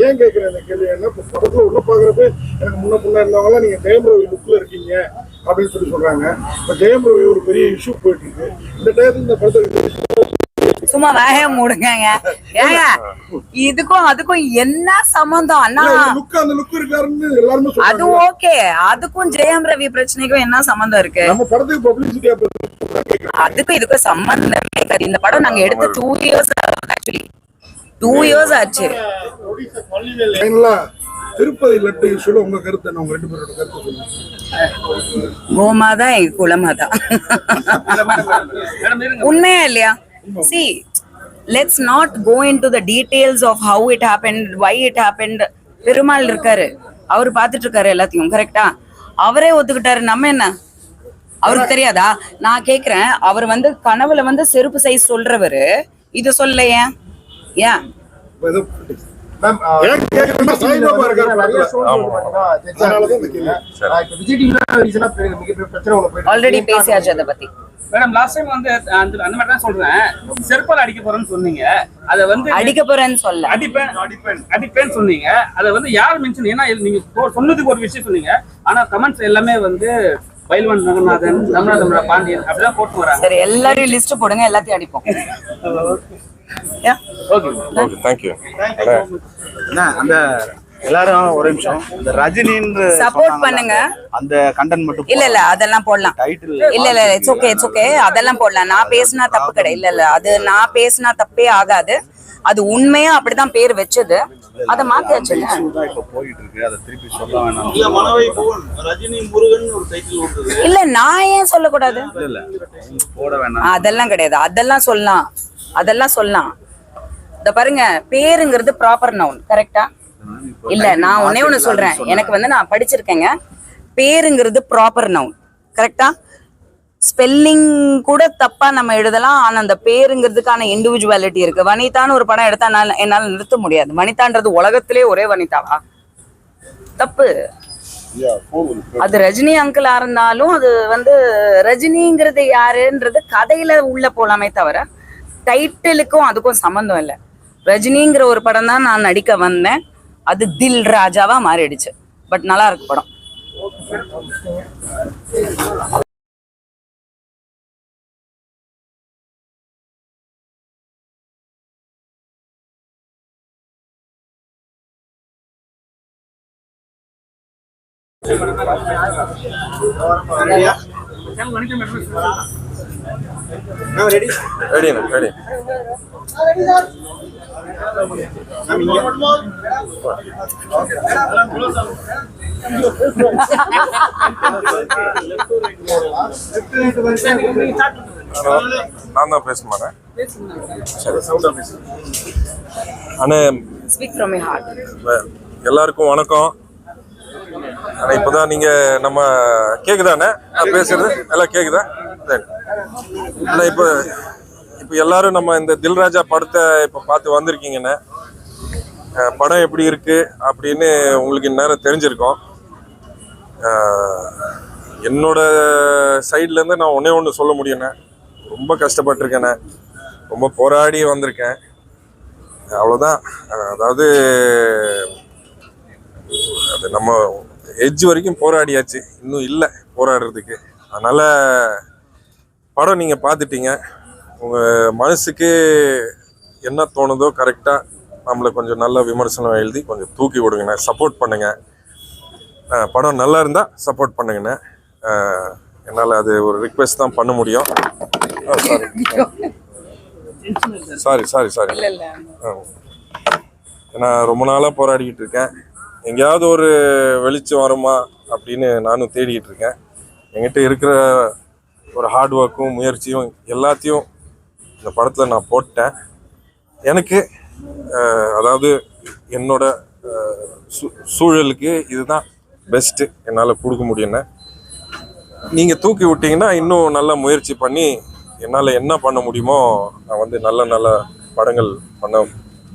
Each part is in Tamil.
ஏன் கேட்கிறேன் இந்த கேள்வி? என்ன இப்ப படத்துல உள்ள பாக்குறப்ப எனக்கு முன்ன முன்ன இருந்தவங்க நீங்க ஜெயம் ரவி லுக்ல இருக்கீங்க அப்படின்னு சொல்லி சொல்றாங்க. இப்ப ஜெயம் ரவி ஒரு பெரிய இஷ்யூ போயிட்டு இருக்கு. இந்த டயத்துல இந்த படத்தை சும்மா வேக மூடுங்க ஏங்க இதுக்கும் அதுக்கும் என்ன சம்பந்தம்? அண்ணா லுக் அந்த லுக் இருக்காருன்னு எல்லாருமே அது ஓகே அதுக்கும் ஜெயம் ரவி பிரச்சனைக்கும் என்ன சம்பந்தம் இருக்கு? அதுக்கும் இதுக்கும் சம்பந்தமே இந்த படம் நாங்க எடுத்து two years actually two years ஆச்சு. திருப்பதி லட்டு இஷ்யூல உங்க கருத்து என்ன? உங்க ரெண்டு பேரோட கருத்து சொல்லுங்க. கோமாதா எங்க குலமாதா உண்மையா இல்லையா? See let's not go into the details of how it happen why it happen Perumal இருக்காரு. அவர் பார்த்துட்டு இருக்காரு எல்லாத்தையும் கரெக்டா அவரே ஒத்துக்கிட்டாரு. நம்ம என்ன? அவருக்கு தெரியாதா? நான் கேக்குறேன். அவர் வந்து கனவுல வந்து செருப்பு சைஸ் சொல்றவரு. இது சொல்ல ஏன் ஏன் மேம் ஏன் ஆல்ரெடி பேசியாச்சு அதை பத்தி. மேடம் லாஸ்ட் டைம் வந்து அந்த அந்த மாதிரி தான் சொல்றேன். செருப்பால் அடிக்க போறேன்னு சொன்னீங்க. அதை வந்து அடிக்க போறேன்னு சொல்ல. அடிப்பேன் அடிப்பேன் அடிப்பேன்னு சொன்னீங்க. அதை வந்து யார் மென்ஷன் ஏன்னா நீங்க சொன்னதுக்கு ஒரு விஷயம் சொன்னீங்க. ஆனா கமெண்ட்ஸ் எல்லாமே வந்து பைல்வான் ரங்கநாதன் ரமணா பாண்டியன் அப்படிதான் போட்டு வராங்க. சரி எல்லாரையும் லிஸ்ட் போடுங்க எல்லாத்தையும் அடிப்போம். ஓகே ஓகே தேங்க்யூ அந்த எல்லாரும் ஒரு நிமிஷம் இந்த Support சொன்னாங்கல்ல, பண்ணுங்க. அந்த கண்டென்ட் மட்டும் இல்ல இல்ல அதெல்லாம் போடலாம். டைட்டில் இல்ல இல்ல இட்ஸ் ஓகே இட்ஸ் ஓகே அதெல்லாம் போடலாம். நான் பேசினா தப்பு கிடையாது. இல்ல இல்ல அது நான் பேசினா தப்பே ஆகாது. அது உண்மையா அப்படிதான் பேர் வச்சது. அத மாத்தியாச்சு தான் இப்ப போயிட்டு இருக்கு அதை திருப்பி சொல்ல வேணாம். மனவை புவன் ரஜினி முருகன் ஒரு டைட்டில் வந்தது இல்ல நான் ஏன் சொல்லக்கூடாது? இல்ல இல்ல போட வேணாம். அதெல்லாம் கிடையாது. அதெல்லாம் சொல்லலாம். அதெல்லாம் சொல்லலாம். இந்த பாருங்க பேருங்கிறது ப்ராப்பர் நவுன் கரெக்டா இல்ல நான் ஒன்னே ஒண்ணு சொல்றேன். எனக்கு வந்து நான் படிச்சிருக்கேங்க. பேருங்கிறது ப்ராப்பர் நவுன் கரெக்டா ஸ்பெல்லிங் கூட தப்பா நம்ம எழுதலாம். ஆனா அந்த பேருங்கிறதுக்கான இண்டிவிஜுவாலிட்டி இருக்கு. வனிதான்னு ஒரு படம் எடுத்தா என்னால என்னால நிறுத்த முடியாது. வனிதான்றது உலகத்திலே ஒரே வனிதாவா? தப்பு. அது ரஜினி அங்கிளா இருந்தாலும் அது வந்து ரஜினிங்கிறது யாருன்றது கதையில உள்ள போலாமே தவிர டைட்டிலுக்கும் அதுக்கும் சம்மந்தம் இல்லை. ரஜினிங்கிற ஒரு படம் தான் நான் நடிக்க வந்தேன். அது தில் ராஜாவா மாறிடுச்சு. பட் நல்லா இருக்கு படம். ரெடி நான் தான் பேச மாட்டேன் சரி அண்ணே ஸ்பீக் ஃப்ரம் மை ஹார்ட் வ- எல்லாருக்கும் வணக்கம். ஆனால் இப்போதான் நீங்கள் நம்ம கேட்குதாண்ணே நான் பேசுறது? எல்லாம் கேக்குதா? சரி. இப்போ இப்போ எல்லாரும் நம்ம இந்த தில்ராஜா படத்தை இப்போ பார்த்து வந்திருக்கீங்கண்ணே படம் எப்படி இருக்குது அப்படின்னு உங்களுக்கு இந்நேரம் தெரிஞ்சிருக்கோம். என்னோட சைட்லேருந்து நான் ஒன்றே ஒன்று சொல்ல முடியுண்ணே ரொம்ப கஷ்டப்பட்டிருக்கேண்ணே ரொம்ப போராடி வந்திருக்கேன். அவ்வளோதான் அதாவது அது நம்ம எட்ஜ் வரைக்கும் போராடியாச்சு. இன்னும் இல்லை போராடுறதுக்கு. அதனால படம் நீங்க பார்த்துட்டீங்க. உங்க மனசுக்கு என்ன தோணுதோ கரெக்டா நம்மளை கொஞ்சம் நல்ல விமர்சனம் எழுதி கொஞ்சம் தூக்கி விடுங்கண்ணே. சப்போர்ட் பண்ணுங்க. அஹ் படம் நல்லா இருந்தா சப்போர்ட் பண்ணுங்கண்ணே. என்னால் அது ஒரு ரிக்வெஸ்ட் தான் பண்ண முடியும். சாரி சாரி சாரி இல்ல. நான் ரொம்ப நாளாக போராடிக்கிட்டு இருக்கேன். எங்கேயாவது ஒரு வெளிச்சம் வருமா அப்படின்னு நானும் தேடிக்கிட்டு இருக்கேன். என்கிட்ட இருக்கிற ஒரு ஹார்ட் ஒர்க்கும் முயற்சியும் எல்லாத்தையும் இந்த படத்தில் நான் போட்டேன். எனக்கு அதாவது என்னோட சூ- சூழலுக்கு இதுதான் பெஸ்ட்டு என்னால் கொடுக்க முடியும்னு. நீங்கள் தூக்கி விட்டீங்கன்னா இன்னும் நல்லா முயற்சி பண்ணி என்னால் என்ன பண்ண முடியுமோ நான் வந்து நல்ல நல்ல படங்கள் பண்ண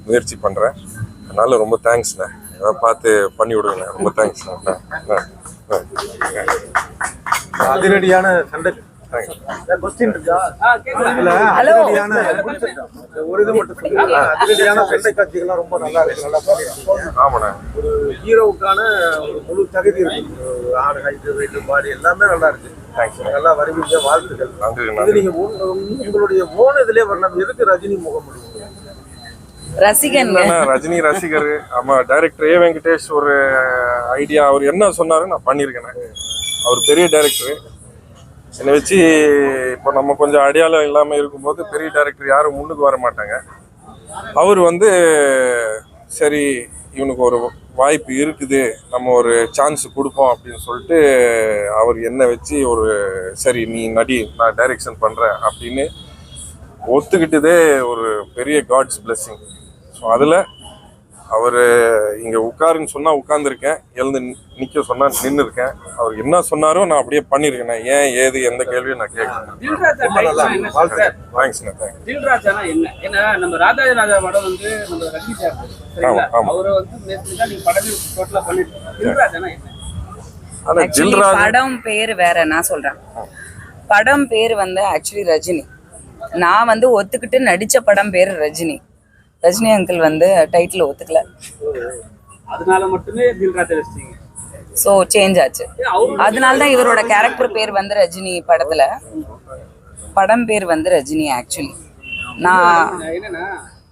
முயற்சி பண்ணுறேன் அதனால் ரொம்ப தேங்க்ஸ்ண்ணே பார்த்து பண்ணி விடுங்கண்ணே ரொம்ப தேங்க்ஸ்ண்ணே அதிரடியான சண்டை. ஒரு இது மட்டும் அதிரடியான சண்டை காட்சிகள்லாம் ரொம்ப நல்லா இருக்கு நல்லா ஆமாண்ணே. ஒரு ஹீரோவுக்கான ஒரு முழு தகுதி இருக்கு. ஆடு ஹைட்டு வெயிட்டு பாடி எல்லாமே நல்லா இருக்கு. தேங்க்ஸ் நல்லா வருவீங்க வாழ்த்துக்கள். இது நீங்க உங்களுடைய ஓன் இதுலயே வரலாம் எதுக்கு ரஜினி முகம் முடியும் ரசிகன். இல்லைண்ணா ரஜினி ரசிகர் ஆமா டைரக்டர் ஏ வெங்கடேஷ் ஒரு ஐடியா அவர் என்ன சொன்னாரு நான் பண்ணியிருக்கேன் அவர் பெரிய டைரக்டர் என்னை வச்சு இப்போ நம்ம கொஞ்சம் அடையாளம் இல்லாமல் இருக்கும்போது பெரிய டைரக்டர் யாரும் முன்னுக்கு வர மாட்டாங்க. அவர் வந்து சரி இவனுக்கு ஒரு வாய்ப்பு இருக்குது நம்ம ஒரு சான்ஸ் கொடுப்போம் அப்படின்னு சொல்லிட்டு அவர் என்னை வச்சு ஒரு சரி நீ நடி நான் டைரக்ஷன் பண்ணுறேன் அப்படின்னு ஒத்துக்கிட்டதே ஒரு பெரிய காட்ஸ் blessing. ஸோ அதில் அவர் இங்கே உட்காருன்னு சொன்னால் உட்காந்துருக்கேன் எழுந்து நிற்க சொன்னால் நின்று இருக்கேன் அவர் என்ன சொன்னாரோ நான் அப்படியே பண்ணியிருக்கேன் நான் ஏன் ஏது எந்த கேள்வியும் நான் கேட்கறேன்? தேங்க்ஸ்ண்ணா தேங்க்ஸ் தில்ராஜானா என்ன? ஏன்னா நம்ம ராஜாஜி ராஜா படம் வந்து நம்ம ரஜினி சார். அவரை வந்து படமே தில்ராஜானா என்ன? பேர் வேற நான் சொல்றேன். படம் பேர் வந்து ஆக்சுவலி ரஜினி. நான் வந்து ஒத்துக்கிட்டு நடிச்ச படம் பேர் ரஜினி. ரஜினி அங்கிள் வந்து டைட்டில் ஒத்துக்கல. அதனால மட்டுமே ஸோ சேஞ்ச் ஆச்சு. அதனால தான் இவரோட கேரக்டர் பேர் வந்து ரஜினி படத்துல. படம் பேர் வந்து ரஜினி ஆக்சுவலி நான் என்னன்னா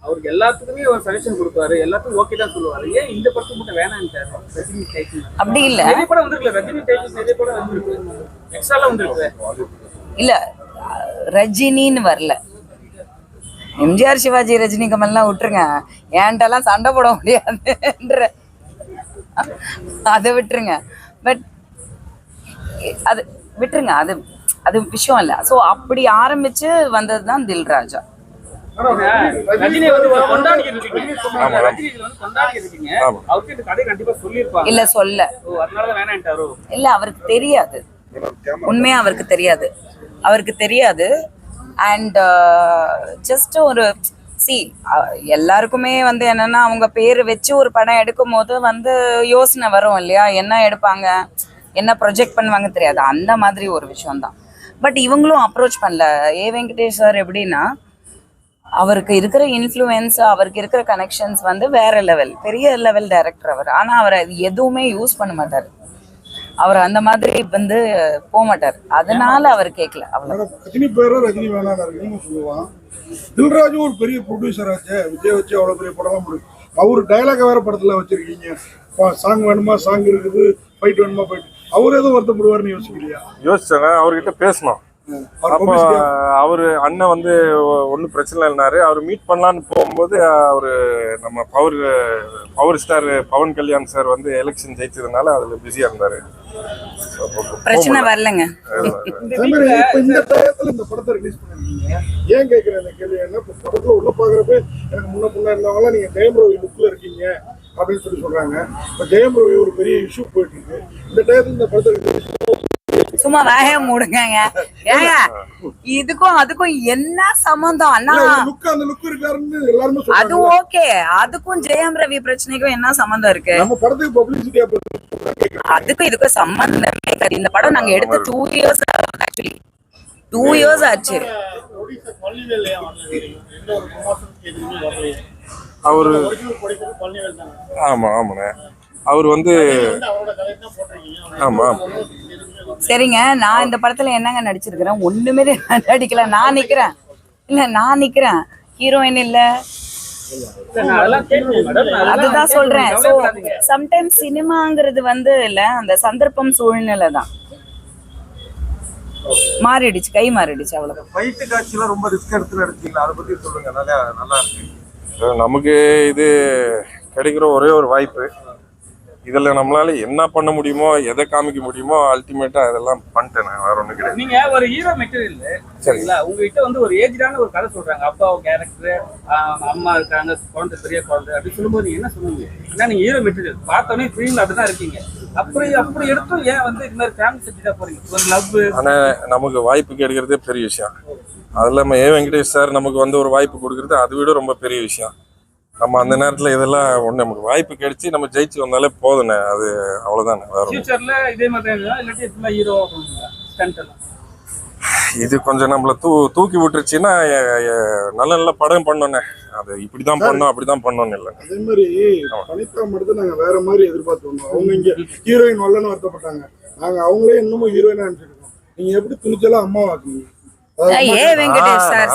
அவருக்கு எல்லாத்துக்குமே ஒரு சஜஷன் கொடுப்பாரு. எல்லாத்துக்கும் ஓகே தான் சொல்லுவாரு. ஏன் இந்த படத்துக்கு மட்டும் வேணாம்ட்டாரு ரஜினி டைட்டில் அப்படி இல்ல. நிறைய படம் வந்திருக்கல ரஜினி டைட்டில் நிறைய படம் வந்திருக்கு. எக்ஸ்ட்ராலாம் வந்திருக்கு இல்ல ரஜினின்னு வரல. எம்ஜிஆர் சிவாஜி ரஜினி கமல்லாம் விட்டுருங்க. என்கிட்டலாம் சண்டை போட முடியாதுன்ற அதை விட்டுருங்க. பட் அது விட்டுருங்க. அது அது விஷயம் இல்லை. ஸோ அப்படி ஆரம்பிச்சு வந்தது தான் தில்ராஜா இல்ல சொல்ல. இல்ல அவருக்கு தெரியாது. உண்மையா அவருக்கு தெரியாது. அவருக்கு தெரியாது. அண்ட் ஜஸ்ட் uh, ஒரு சி எல்லாருக்குமே வந்து என்னன்னா அவங்க பேர் வச்சு ஒரு படம் எடுக்கும் போது வந்து யோசனை வரும் இல்லையா? என்ன எடுப்பாங்க? என்ன ப்ரொஜெக்ட் பண்ணுவாங்க தெரியாது. அந்த மாதிரி ஒரு விஷயம் தான் பட் இவங்களும் அப்ரோச் பண்ணல. ஏ வெங்கடேஷ் சார் எப்படின்னா அவருக்கு இருக்கிற இன்ஃப்ளூயன்ஸ் அவருக்கு இருக்கிற கனெக்ஷன்ஸ் வந்து வேற லெவல் பெரிய லெவல் டைரக்டர் அவர். ஆனால் அவர் அது எதுவுமே யூஸ் பண்ண மாட்டார். அவர் அந்த மாதிரி வந்து போக மாட்டார் அதனால அவர் கேட்கல அவ்வளவு. ஆனா ரஜினி பேரும் ரஜினி வேணாம் நீங்க சொல்லுவான். தில்ராஜும் ஒரு பெரிய ப்ரொடியூசர் ஆச்சு. விஜய் வச்சு அவ்வளவு பெரிய படம் முடியும் அவர் டைலாக் வேற படத்துல வச்சிருக்கீங்க. சாங் வேணுமா சாங் இருக்குது ஃபைட் வேணுமா ஃபைட் அவர் எதுவும் வருத்தப்படுவார்னு யோசிக்கலையா? யோசிச்சேன் அவர்கிட்ட பேசணும். அப்போ அவரு அண்ணன் வந்து ஒன்றும் பிரச்சனை இல்லைனாரு அவர் மீட் பண்ணலான்னு போகும்போது அவரு நம்ம power power star Pawan Kalyan sir வந்து எலெக்ஷன் ஜெயிச்சதுனால அதுல பிஸியா இருந்தாரு. பிரச்சனை. வரலங்க. இந்த டயத்துல இந்த படத்தை ரிலீஸ் பண்ணிருக்கீங்க. ஏன் கேட்கிறேன் இந்த கேள்வி என்ன இப்ப படத்துல உள்ள பாக்குறப்ப எனக்கு முன்ன முன்ன இருந்தவங்க நீங்க ஜெயம் ரவி லுக்ல இருக்கீங்க அப்படின்னு சொல்லி சொல்றாங்க. இப்ப ஜெயம் ரவி ஒரு பெரிய இஷ்யூ போயிட்டு இருக்கு. இந்த டயத்துல இந்த படத்தை சும்மா வாய மூடுங்க ஏங்க இதுக்கும் அதுக்கும் என்ன சம்பந்தம்? அண்ணா லுக் அந்த லுக் இருக்காருன்னு எல்லாருமே அது ஓகே. அதுக்கும் ஜெயம் ரவி பிரச்சனைக்கும் என்ன சம்பந்தம் இருக்கு? நம்ம படத்துக்கு பப்ளிசிட்டி அதுக்கும் இதுக்கும் சம்பந்தமே கிடையாது. இந்த படம் நாங்க எடுத்து two years actually two years ஆச்சு. அவரு ஆமா ஆமாண்ணே. அவர் வந்து வந்து அவரோட கதை தான் போட்டிருக்கீங்க ஆமா. சரிங்க நான் இந்த படத்துல என்னங்க நடிச்சிருக்கிறேன்? ஒண்ணுமே நடிக்கல நான் நிக்கிறேன். இல்ல நான் நிக்கிறேன். ஹீரோயின் இல்ல. அதுதான். சொல்றேன். ஸோ. சம்டைம்ஸ் சினிமாங்கிறது வந்து இல்ல அந்த சந்தர்ப்பம் சூழ்நிலை தான். மாறிடுச்சு கை மாறிடுச்சு அவ்வளவு. ஃபைட்டு காட்சிலாம் ரொம்ப ரிஸ்க் எடுத்து நடிச்சீங்களா? அதை பத்தி சொல்லுங்க நல்லா நல்லா இருக்கு. நமக்கு இது கிடைக்கிற ஒரே ஒரு வாய்ப்பு. இதுல நம்மளால என்ன பண்ண முடியுமோ எதை காமிக்க முடியுமோ அல்டிமேட்டா அதெல்லாம் பண்ணிட்டேன் நான் வேற ஒண்ணும் கிடையாது. நீங்க ஒரு ஹீரோ மெட்டீரியல் சரிங்களா உங்ககிட்ட வந்து ஒரு ஏஜ்டான ஒரு கதை சொல்றாங்க. அப்பா கேரக்டர் அம்மா இருக்காங்க குழந்தை பெரிய குழந்தை அப்படி சொல்லும்போது என்ன சொல்லுவீங்க? ஏன்னா நீங்க ஹீரோ மெட்டீரியல் பார்த்தோன்னே ஃபீல் அப்படிதான் இருக்கீங்க. அப்படி அப்படி எடுத்தும் ஏன் வந்து இது மாதிரி ஃபேமிலி செஞ்சு தான் போறீங்க? ஒரு லவ் ஆனா நமக்கு வாய்ப்பு கிடைக்கிறதே பெரிய விஷயம். அது இல்லாம ஏ வெங்கடேஷ் சார் நமக்கு வந்து ஒரு வாய்ப்பு கொடுக்கறது அதை விட ரொம்ப பெரிய விஷயம். நம்ம அந்த நேரத்துல இதெல்லாம் ஒண்ணு நமக்கு வாய்ப்பு கிடைச்சி நம்ம ஜெயிச்சு வந்தாலே போதுண்ணே அது அவ்வளவுதானே வேற இதே தான் கொஞ்சம் நம்மள தூ தூக்கி விட்டுருச்சுன்னா நல்ல நல்ல படம் பண்ணோன்னே அது இப்படிதான் பண்ணோம் அப்படிதான் பண்ணோன்னு இல்லை அதே மாதிரி வனிதா மட்டும் நாங்க வேற மாதிரி எதிர்பார்த்து வந்தோம். அவங்க இங்க ஹீரோயின் வரலன்னு வருத்தப்பட்டாங்க. நாங்க அவங்களே இன்னமும் ஹீரோயினா நினைச்சிருக்கோம் நீங்க எப்படி துணிச்சலா அம்மா வாக்குங்க A Venkatesh sir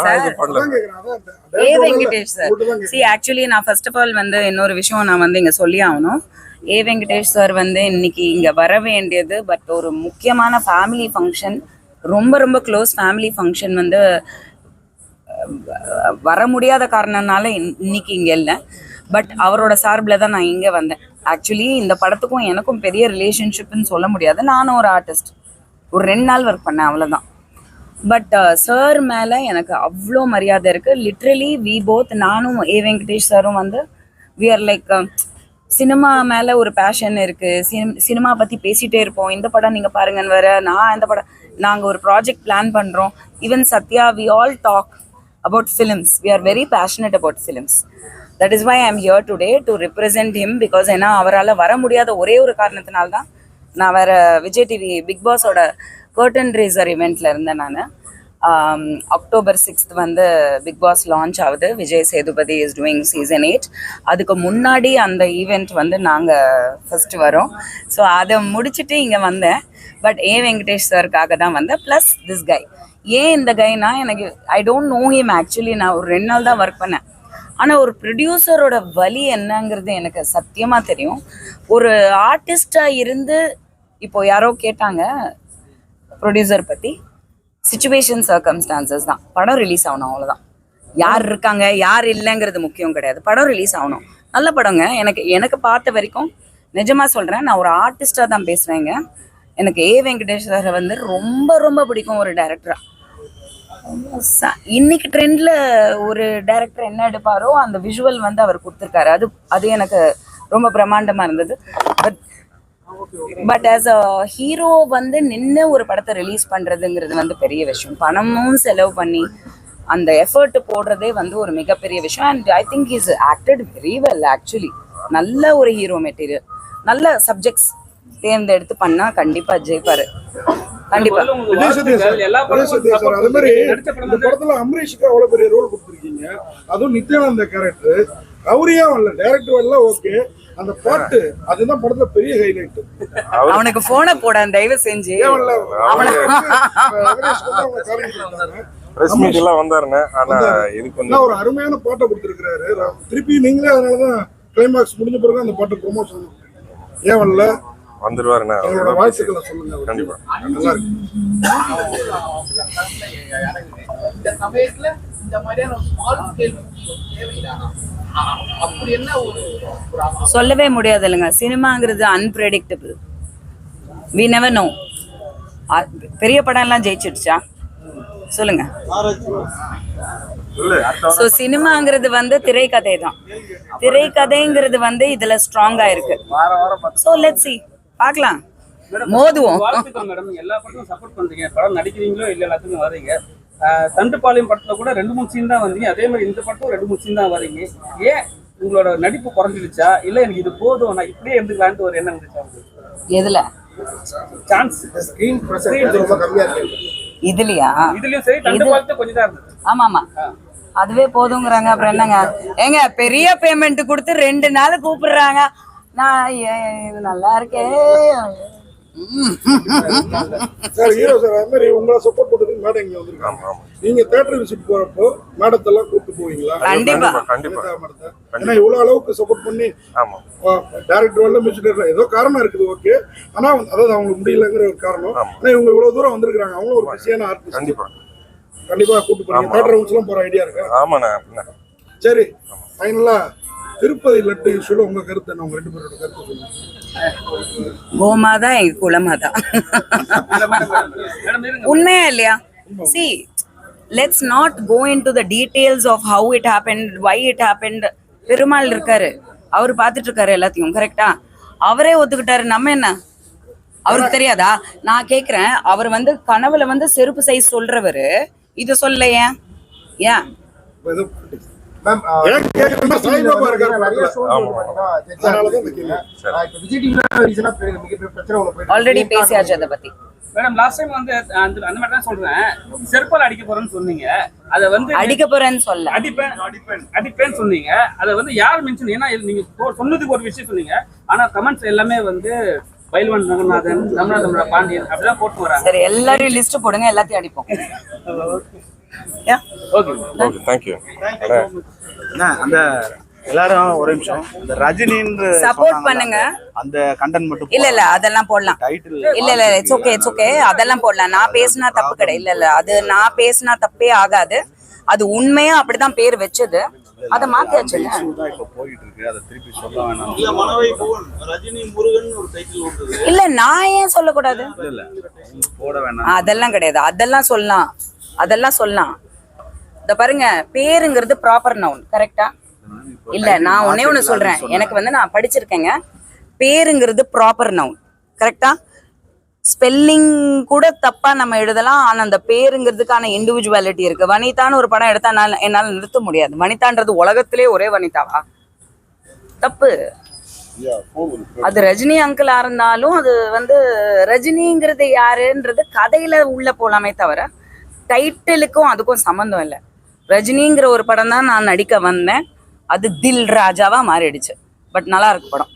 A Venkatesh sir. See actually நான் ஃபர்ஸ்ட் ஆஃப் ஆல் வந்து இன்னொரு விஷயம் நான் வந்து இங்க சொல்லி ஆகணும். ஏ வெங்கடேஷ் சார் வந்து இன்னைக்கு இங்க வர வேண்டியது பட் ஒரு முக்கியமான ஃபேமிலி ஃபங்க்ஷன் ரொம்ப ரொம்ப க்ளோஸ் ஃபேமிலி ஃபங்க்ஷன் வந்து வர முடியாத காரணனால இன்- இன்னைக்கு இங்க இல்லை. பட் அவரோட சார்பில் தான் நான் இங்க வந்தேன். ஆக்சுவலி இந்த படத்துக்கும் எனக்கும் பெரிய ரிலேஷன்ஷிப்னு சொல்ல முடியாது. நானும் ஒரு ஆர்டிஸ்ட் ஒரு ரெண்டு நாள் ஒர்க் பண்ணேன் அவ்வளோதான் பட் சார் மேலே எனக்கு அவ்வளோ மரியாதை இருக்குது லிட்ரலி வி போத் நானும் ஏ வெங்கடேஷ் சாரும் வந்து வி ஆர் லைக் சினிமா மேலே ஒரு பேஷன் இருக்குது சினிம் சினிமா பற்றி பேசிகிட்டே இருப்போம். இந்த படம் நீங்கள் பாருங்கன்னு வேற நான் இந்த படம் நாங்கள் ஒரு ப்ராஜெக்ட் பிளான் பண்ணுறோம் even Sathya we all talk about films we are very passionate about films that is why I am here today to represent him because ஏன்னா அவரால் வர முடியாத ஒரே ஒரு காரணத்தினால்தான் நான் வேறு விஜய் டிவி பிக் பாஸோட கர்டன் ரேசர் இவெண்ட்ல இருந்தேன் நான். அக்டோபர் சிக்ஸ்த் வந்து பிக் பாஸ் லான்ச் ஆகுது. Vijay Sethupathi is doing season eight அதுக்கு முன்னாடி அந்த ஈவெண்ட் வந்து நாங்கள் ஃபர்ஸ்ட் வரோம். ஸோ அதை முடிச்சுட்டு இங்கே வந்தேன். பட் ஏ வெங்கடேஷ் சாருக்காக தான் வந்தேன். ப்ளஸ் திஸ் கை ஏன் இந்த கைனா எனக்கு I don't know him actually நான் ஒரு ரெண்டு நாள் தான் ஒர்க் பண்ணேன். ஆனால் ஒரு ப்ரொடியூசரோட வலி என்னங்கிறது எனக்கு சத்தியமாக தெரியும். ஒரு ஆர்டிஸ்டாக இருந்து இப்போ யாரோ கேட்டாங்க ப்ரொடியூசர் பற்றி சுச்சுவேஷன் சர்க்கம்ஸ்டான்சஸ் தான். படம் ரிலீஸ் ஆகணும் அவ்வளோதான் யார் இருக்காங்க யார் இல்லைங்கிறது முக்கியம் கிடையாது. படம் ரிலீஸ் ஆகணும். நல்ல படங்க. எனக்கு எனக்கு பார்த்த வரைக்கும் நிஜமாக சொல்கிறேன் நான் ஒரு ஆர்டிஸ்டாக தான் பேசுகிறேங்க எனக்கு ஏ வெங்கடேஷ் வந்து ரொம்ப ரொம்ப பிடிக்கும் ஒரு டேரக்டராக ச- இன்னைக்கு ட்ரெண்டில் ஒரு டேரக்டர் என்ன எடுப்பாரோ அந்த விஷுவல் வந்து அவர் கொடுத்துருக்காரு. அது அது எனக்கு ரொம்ப பிரமாண்டமாக இருந்தது. But but as a hero வந்து நின்று ஒரு படத்தை ரிலீஸ் பண்றதுங்கிறது வந்து பெரிய விஷயம். பணமும் செலவு பண்ணி அந்த எஃபர்ட் போடுறதே வந்து ஒரு மிகப்பெரிய விஷயம். And I think is acted very well actually நல்ல ஒரு ஹீரோ மெட்டீரியல் நல்ல சப்ஜெக்ட்ஸ் தேர்ந்தெடுத்து பண்ணா கண்டிப்பா ஜெயிப்பாரு. கண்டிப்பா. அதே மாதிரி இந்த படத்துல அமரீஷுக்கு அவ்வளவு பெரிய ரோல் கொடுத்துருக்கீங்க. அதுவும் நித்யானந்த கேரக்டர் அவரையே வரல டேரக்டர் வரல ஓகே அந்த பாட்டு அதுதான் படத்துல பெரிய ஹைலைட் அவனுக்கு போனை போட தயவு செஞ்சு. பிரஸ் மீட் எல்லாம் வந்தாருங்க. ஆனா இதுக்கு கொஞ்சம் ஒரு அருமையான பாட்டை கொடுத்துருக்காரு திருப்பி நீங்களே அதனாலதான் கிளைமாக்ஸ் முடிஞ்ச பிறகு அந்த பாட்டு ப்ரொமோஷன் ஏன் வரல? வந்துருவாருண்ணா. கண்டிப்பா. நல்லா இருக்கு. சொல்லவே முடியாது இல்லைங்க சினிமாங்கிறது அன்பிரடிக்டபிள் வி நெவர் நோ பெரிய படம் எல்லாம் ஜெயிச்சிடுச்சா? சொல்லுங்க. ஸோ சினிமாங்கிறது வந்து திரைக்கதை தான் திரைக்கதைங்கிறது வந்து இதுல ஸ்ட்ராங்கா இருக்கு. ஸோ லெட் சி பார்க்கலாம். மோதுவோம். எல்லா படமும் சப்போர்ட் பண்றீங்க. படம் நடிக்கிறீங்களோ இல்ல எல்லாத்துக்கும் வரீங்க தண்டுப்பாளையம் படத்துல கூட ரெண்டு மூணு சீன் தான் வந்தீங்க. அதே மாதிரி இந்த படத்தும் ரெண்டு மூணு சீன் தான் வரீங்க ஏன் உங்களோட நடிப்பு குறைஞ்சிடுச்சா? இல்ல எனக்கு இது போதும் நான் இப்படியே இருந்துக்கலான்ட்டு ஒரு எண்ணம் இருந்துச்சா எதுல? சான்ஸ் ஸ்கிரீன் பிரசன்ட் ரொம்ப கம்மியா இருக்கு. இதுலயா? இதுலயும் சரி தண்டுப்பாளத்தை கொஞ்சம் தான் இருந்தது. ஆமா ஆமா அதுவே போதுங்கிறாங்க. அப்புறம் என்னங்க? ஏங்க பெரிய பேமெண்ட் கொடுத்து ரெண்டு நாள் கூப்பிடுறாங்க. நான் ஏ- இது நல்லா இருக்கே. ம். சார் ஹீரோ சார் அது மாதிரி உங்களை சப்போர்ட் பண்றதுக்கு மேடம் இங்க வந்திருக்காங்க நீங்க தேட்டர் விசிட் போறப்போ மேடத்தெல்லாம் கூப்பிட்டு போவீங்களா? கண்டிப்பா. கண்டிப்பா. ஏன்னா இவ்வளவு அளவுக்கு சப்போர்ட் பண்ணி ஆமா. டேரக்டர் வரல மியூசிக் ஏதோ காரணம் இருக்குது ஓகே. ஆனா அதாவது அவங்களுக்கு முடியலங்கிற ஒரு காரணம். ஆனா இவங்க இவ்வளவு தூரம் வந்திருக்காங்க அவங்களும் ஒரு பிஸியான ஆர்டிஸ்ட் கண்டிப்பா. கண்டிப்பா கூப்பிட்டு போறீங்க. தேட்டர் ரவுண்ட்ஸ் எல்லாம் போற ஐடியா இருக்கா? ஆமாண்ணா அப்படின்னா சரி. ஃபைனலா திருப்பதி லட்டு இஷ்யூல உங்க கருத்து என்ன உங்க ரெண்டு பேரோட கருத்து சொல்லுங்க. கோமாதா எங்க குலமாதா உண்மையா இல்லையா? See let's not go into the details of how it happen why it happen Perumal இருக்காரு. அவர் பார்த்துட்டு இருக்காரு எல்லாத்தையும் கரெக்டா அவரே ஒத்துக்கிட்டாரு. நம்ம என்ன? அவருக்கு தெரியாதா? நான் கேக்குறேன். அவர் வந்து கனவுல வந்து செருப்பு சைஸ் சொல்றவரு. இத சொல்ல ஏன்? ஏன் ஆல்ரெடி பேசியாச்சு அதை பத்தி. மேடம் லாஸ்ட் டைம் வந்து அந்த அந்த மாதிரி தான் சொல்றேன். செருப்பால் அடிக்க போறேன்னு சொன்னீங்க. அதை வந்து அடிக்க போறேன்னு சொல்ல அடிப்பேன் அடிப்பேன் அடிப்பேன் சொன்னீங்க. அதை வந்து யார் மென்ஷன் ஏன்னா நீங்க சொன்னதுக்கு ஒரு விஷயம் சொன்னீங்க. ஆனா கமெண்ட்ஸ் எல்லாமே வந்து பைல்வான் ரங்கநாதன் ரமணா பாண்டியன் அப்படிதான் போட்டு வராங்க. சரி எல்லாரையும் லிஸ்ட் போடுங்க எல்லாத்தையும் அடிப்போம். ஓகே ஓகே தேங்க்யூ அண்ணா, அந்த எல்லாரும் ஒரு நிமிஷம். இந்த ரஜினின்னு Support சொன்னாங்கல்ல, பண்ணுங்க. அந்த கண்டென்ட் மட்டும் இல்ல இல்ல அதெல்லாம் போடலாம். டைட்டில் இல்ல இல்ல இட்ஸ் ஓகே இட்ஸ் ஓகே அதெல்லாம் போடலாம். நான் பேசினா தப்பு கிடையாது. இல்ல இல்ல அது நான் பேசினா தப்பே ஆகாது. அது உண்மையா அப்படிதான் பேர் வச்சது. அதை மாத்தியாச்சுங்க. தான் இப்ப போயிட்டு இருக்கு அதை திருப்பி சொல்ல வேணாம். இல்ல மனவை புவன் ரஜினி முருகன் ஒரு டைட்டில் ஓட்டுது இல்ல நான் ஏன் சொல்லக்கூடாது? அதெல்லாம் கிடையாது. அதெல்லாம் சொல்லலாம். அதெல்லாம் சொல்லலாம். இந்த பாருங்க பேருங்கிறது ப்ராப்பர் நவுன் கரெக்டா இல்ல நான் ஒன்னே ஒண்ணு சொல்றேன். எனக்கு வந்து நான் படிச்சிருக்கேங்க. பேருங்கிறது ப்ராப்பர் நவுன் கரெக்டா ஸ்பெல்லிங் கூட தப்பா நம்ம எழுதலாம் ஆனா அந்த பேருங்கிறதுக்கான இண்டிவிஜுவாலிட்டி இருக்கு. வனிதான்னு ஒரு படம் எடுத்தா என்னால என்னால நிறுத்த முடியாது. வனிதான்றது உலகத்திலே ஒரே வனிதாவா? தப்பு. அது ரஜினி அங்கிளா இருந்தாலும் அது வந்து ரஜினிங்கிறது யாருன்றது கதையில உள்ள போலாமே தவிர டைட்டிலுக்கும் அதுக்கும் சம்மந்தம் இல்லை. ரஜினிங்கிற ஒரு படம் தான் நான் நடிக்க வந்தேன். அது தில் ராஜாவா மாறிடுச்சு. பட் நல்லா இருக்கு படம்.